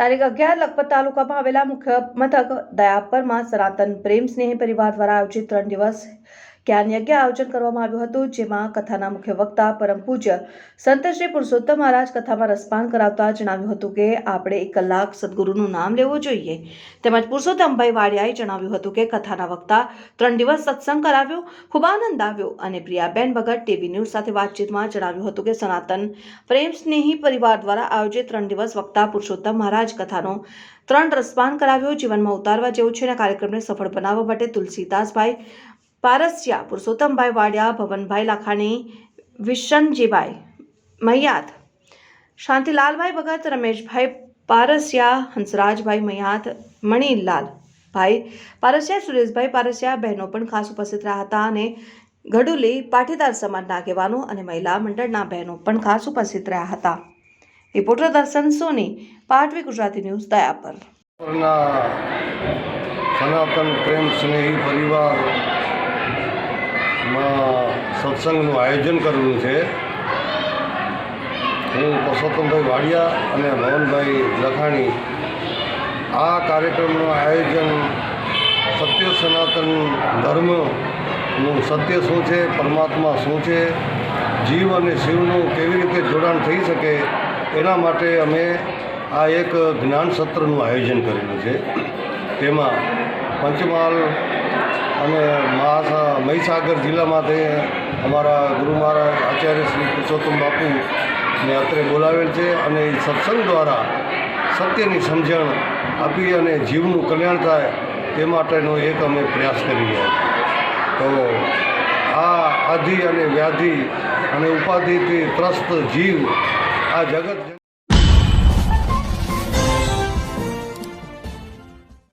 તારીખ અગિયાર લખપત તાલુકામાં આવેલા મુખ્ય મથક દયાપરમાં સનાતન પ્રેમ સ્નેહી પરિવાર દ્વારા આયોજિત ત્રણ દિવસ જ્ઞાન યજ્ઞ આયોજન કરવામાં આવ્યું હતું, જેમાં કથાના મુખ્ય વક્તા પરમ પૂજ્ય સંત પુરુષોત્તમ મહારાજ કથામાં રસપાન કરાવતા જણાવ્યું હતું કે, આપણે એક કલાક સદગુરુનું નામ લેવું જોઈએ. તેમજ પુરુષોત્તમભાઈ વાડિયાએ જણાવ્યું હતું કે, કથાના વક્તા ત્રણ દિવસ સત્સંગ કરાવ્યો, ખૂબ આનંદ આવ્યો અને પ્રિયાબેન ભગત ટીવી ન્યૂઝ સાથે વાતચીતમાં જણાવ્યું હતું કે, સનાતન પ્રેમ સ્નેહી પરિવાર દ્વારા આયોજિત ત્રણ દિવસ વક્તા પુરુષોત્તમ મહારાજ કથાનો ત્રણ રસપાન કરાવ્યો, જીવનમાં ઉતારવા જેવું છે અને કાર્યક્રમને સફળ બનાવવા માટે તુલસીદાસભાઈ પારસિયા, પુરુષોત્તમભાઈ વાડિયા, ભવનભાઈ લાખાણી, વિશનજીભાઈ મૈયાત. શાંતિલાલભાઈ ભગત, રમેશભાઈ પારસિયા, હંસરાજભાઈ મૈયાત, મણિલાલ ભાઈ પારસિયા, સુરેશભાઈ પારસિયા બહેનો પણ ખાસ ઉપસ્થિત રહ્યા હતા અને ગડુલી પાટીદાર સમાજના આગેવાનો અને મહિલા મંડળના બહેનો પણ ખાસ ઉપસ્થિત રહ્યા હતા. રિપોર્ટર દર્શન સોની, પાટવી ગુજરાતી ન્યૂઝ દયા પર સનાતન પ્રેમ સ્નેહી પરિવારમાં સત્સંગનું આયોજન કરેલું છે. હું પરસોત્તમભાઈ વાડિયા અને મોહનભાઈ લખાણી આ કાર્યક્રમનું આયોજન સત્ય સનાતન ધર્મનું સત્ય શું છે, પરમાત્મા શું છે, જીવ અને શિવનું કેવી રીતે જોડાણ થઈ શકે એના માટે અમે આ એક જ્ઞાન સત્રનું આયોજન કરેલું છે. તેમાં પંચમહાલ અને મહાસા મહીસાગર જિલ્લામાંથી અમારા ગુરુ મહારાજ આચાર્ય શ્રી પુરુષોત્તમ બાપુને અત્રે બોલાવેલ છે અને એ સત્સંગ દ્વારા સત્યની સમજણ આપી અને જીવનું કલ્યાણ થાય તે માટેનો એક અમે પ્રયાસ કરી રહ્યા તો આ આધિ અને વ્યાધિ અને ઉપાધિથી ત્રસ્ત જીવ આ જગત